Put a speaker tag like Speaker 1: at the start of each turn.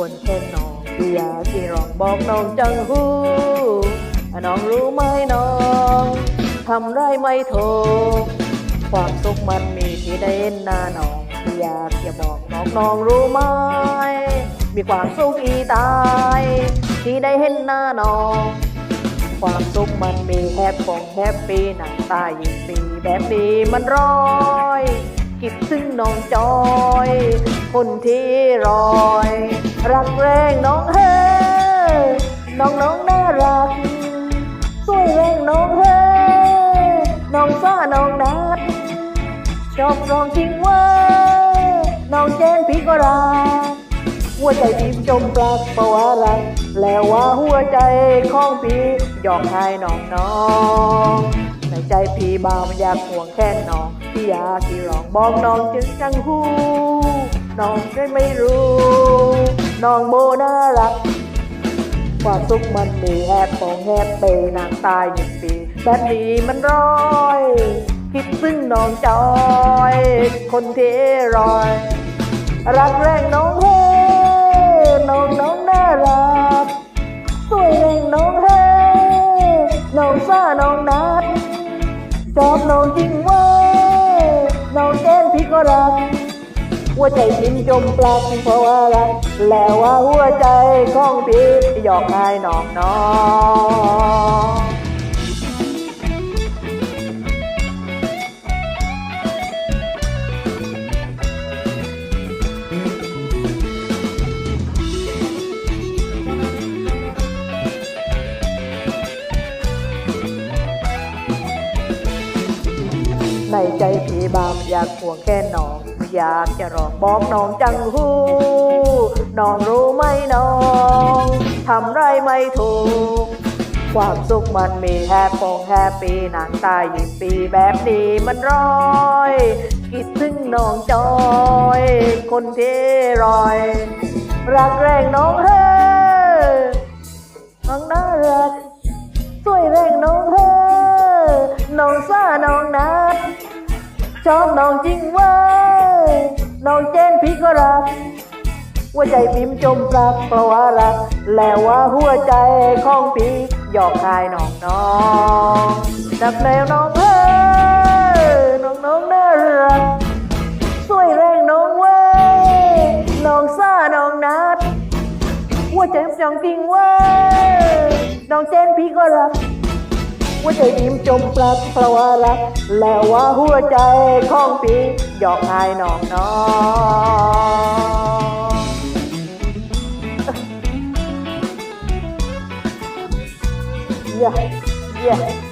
Speaker 1: ควรแค่น้องพี่อยากที่ร้องบอกน้องจังหูน้องรู้ไหมน้องทำไรไม่ถูกความสุขมันมีที่ได้เห็นหน้าน้องพี่อยากจะบอกน้องน้องรู้ไหมมีความสุขอีตาย ที่ได้เห็นหน้าน้องความสุขมันมีแฮปปองแฮปปี้หนังตายิงปีแบบนี้มันร้อยคิดถึงน้องจอย คนที่รอย รักแรงน้องเฮ้น้องน้องน่ารักสวยแรงน้องเฮ้น้องฟ้าน้องนัดชอบร้องจริงว่าน้องเจนพี่ก็รักหัวใจพี่จมปลักเพราะว่ารักแล้วว่าหัวใจของพี่ยอมให้น้องน้องในใจพี่บ่าวมันอยากห่วงแค่น้องพี่อยากที่ร้องบอกน้องจึงจังหูน้องได้ไม่รู้ น้องโบน่ารัก ความสุขมันมีแฮปปองแฮปเปนางตายหนึ่งปีแบบนี้มันร้อย คิดซึ่งน้องจอย คนที่รอย รักแรงน้องเฮน้องน้องน่ารักสวยแรงน้องเฮน้องซ่าน้องนัดชอบน้องจริงว่าน้องเจนพี่ก็รัก หัวใจพิมจมปลักเพราะว่ารักแล้วว่าหัวใจของพี่ยอกให้น้องน้อง ในใจพี่บามอยากห่วงแค่น้อง อยากจะร้องบอกน้องจังหูน้องรู้ไหมน้องทำไรไม่ถูก ความสุขมันมีแฮปปองแฮปปี้นางตายยิบปีแบบนี้มันร้อยคิดถึงน้องจอย คนที่รอย รักแรงน้องเฮ้น้องน่ารักสวยแรงน้องเฮ้ ชอบน้องจริงเว่าน้องเจนพี่ก็รัก หัวใจพิมพ์จมปลักเพราะว่ารัก แล้วว่าหัวใจของพี่หยอกคายน้องน้องนักแล้วน้องเอ้ยน้องน้องน่ารักสวยแรงน้องเว้ยน้องซ่าน้องนัดหัวใจจองจริงเว่าน้องเจนพี่ก็รัก หัวใจอิ่มจมปลักเพราะว่ารักแล้วว่าหัวใจของปีหยอกอายน้องน้องเย้เย้